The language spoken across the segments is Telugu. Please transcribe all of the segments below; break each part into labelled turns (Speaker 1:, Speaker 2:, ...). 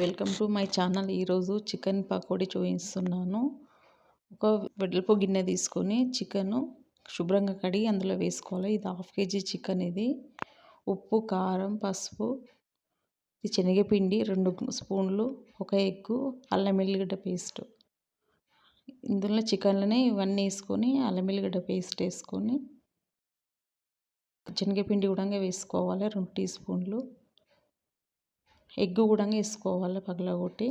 Speaker 1: Welcome to my channel. ఈరోజు చికెన్ పకోడీ చూపిస్తున్నాను. ఒక వెడల్పు గిన్నె తీసుకొని చికెను శుభ్రంగా కడిగి అందులో వేసుకోవాలి. ఇది హాఫ్ కేజీ చికెన్ ఇది. ఉప్పు కారం పసుపు ఇది శనగపిండి రెండు స్పూన్లు ఒక ఎగ్గు అల్లం ఎల్లిగడ్డ పేస్ట్. ఇందులో చికెన్లోనే ఇవన్నీ వేసుకొని అల్లం ఎల్లిగడ్డ పేస్ట్ వేసుకొని శనగపిండి కూడా వేసుకోవాలి రెండు టీ స్పూన్లు. ఎగ్ కూడా వేసుకోవాలి పగలగొట్టి.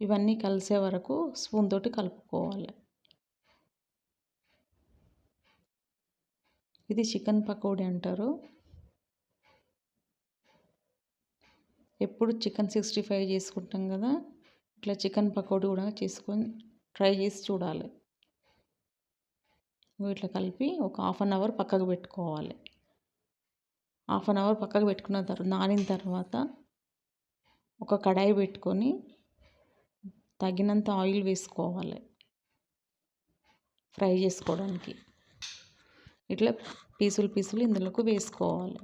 Speaker 1: ఇవన్నీ కలిసే వరకు స్పూన్ తోటి కలుపుకోవాలి. ఇది చికెన్ పకోడీ అంటారు. ఎప్పుడు చికెన్ సిక్స్టీ ఫైవ్ చేసుకుంటాం కదా ఇట్లా చికెన్ పకోడీ కూడా చేసుకొని ట్రై చేసి చూడాలి. ఇట్లా కలిపి ఒక హాఫ్ అన్ అవర్ పక్కకు పెట్టుకోవాలి. హాఫ్ అన్ అవర్ పక్కకు పెట్టుకున్న తర్వాత నానిన తర్వాత ఒక కడాయి పెట్టుకొని తగినంత ఆయిల్ వేసుకోవాలి. ఫ్రై చేసుకోవడానికి. ఇట్లా పీసులు పీసులు ఇందులోకి వేసుకోవాలి.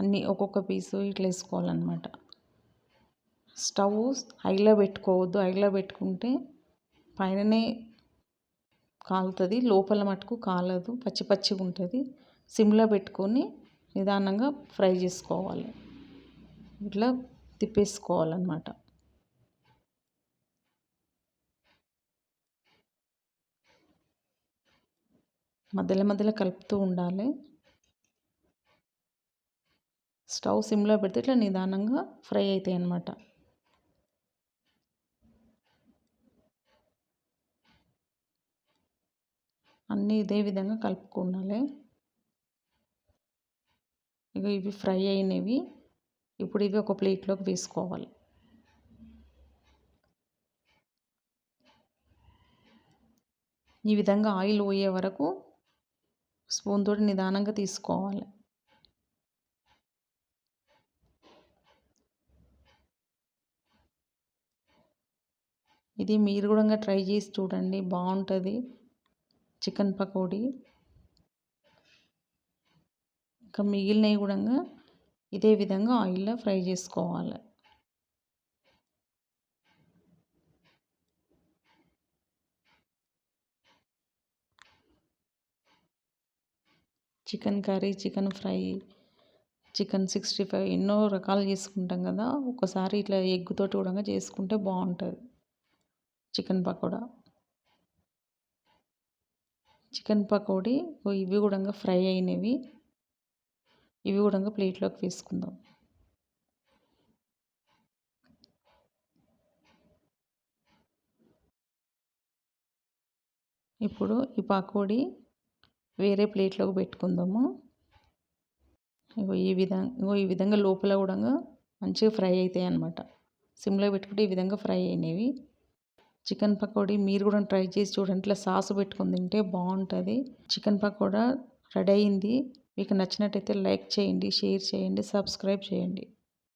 Speaker 1: అన్నీ ఒక్కొక్క పీసు ఇట్లా వేసుకోవాలన్నమాట. స్టవ్ హైలో పెట్టుకోవద్దు. హైలో పెట్టుకుంటే పైననే కాలుతుంది లోపల మటుకు కాలదు పచ్చి పచ్చిగా ఉంటుంది. సిమ్లో పెట్టుకొని నిదానంగా ఫ్రై చేసుకోవాలి. ఇట్లా తిప్పేసుకోవాలన్నమాట. మధ్యలో మధ్యలో కలుపుతూ ఉండాలి. స్టవ్ సిమ్లో పెడితే ఇట్లా నిదానంగా ఫ్రై అవుతాయి అన్నమాట అన్నీ ఇదే విధంగా కలుపుకోవాలి ఇక ఇవి ఫ్రై అయినవి. ఇప్పుడు ఇవి ఒక ప్లేట్లోకి వేసుకోవాలి. ఈ విధంగా ఆయిల్ పోయే వరకు స్పూన్ తోటి నిదానంగా తీసుకోవాలి. ఇది మీరు కూడా ట్రై చేసి చూడండి. బాగుంటుంది. చికెన్ పకోడీ ఇంకా మిగిలినవి కూడా ఇదే విధంగా ఆయిల్లో ఫ్రై చేసుకోవాలి. Chicken curry chicken fry chicken sixty five ఎన్నో రకాలు చేసుకుంటాం కదా ఒకసారి ఇట్లా ఎగ్గుతోటి కూడా చేసుకుంటే బాగుంటుంది. చికెన్ పకోడా. చికెన్ పకోడీ ఇవి కూడా ఫ్రై అయినవి. ఇవి కూడా ప్లేట్లోకి వేసుకుందాం. ఇప్పుడు ఈ పకోడీ వేరే ప్లేట్లోకి పెట్టుకుందాము. ఇగో ఈ విధంగా ఇగో ఈ విధంగా లోపల కూడా మంచిగా ఫ్రై అవుతాయి అన్నమాట సిమ్లో పెట్టుకుంటే ఈ విధంగా ఫ్రై అయినవి. చికెన్ పకోడీ మీరు కూడా ట్రై చేసి చూడండి. ఇట్లా సాస్ పెట్టుకుని తింటే బాగుంటుంది. చికెన్ పకోడా రెడీ అయింది. మీకు నచ్చినట్టయితే లైక్ చేయండి షేర్ చేయండి సబ్స్క్రైబ్ చేయండి.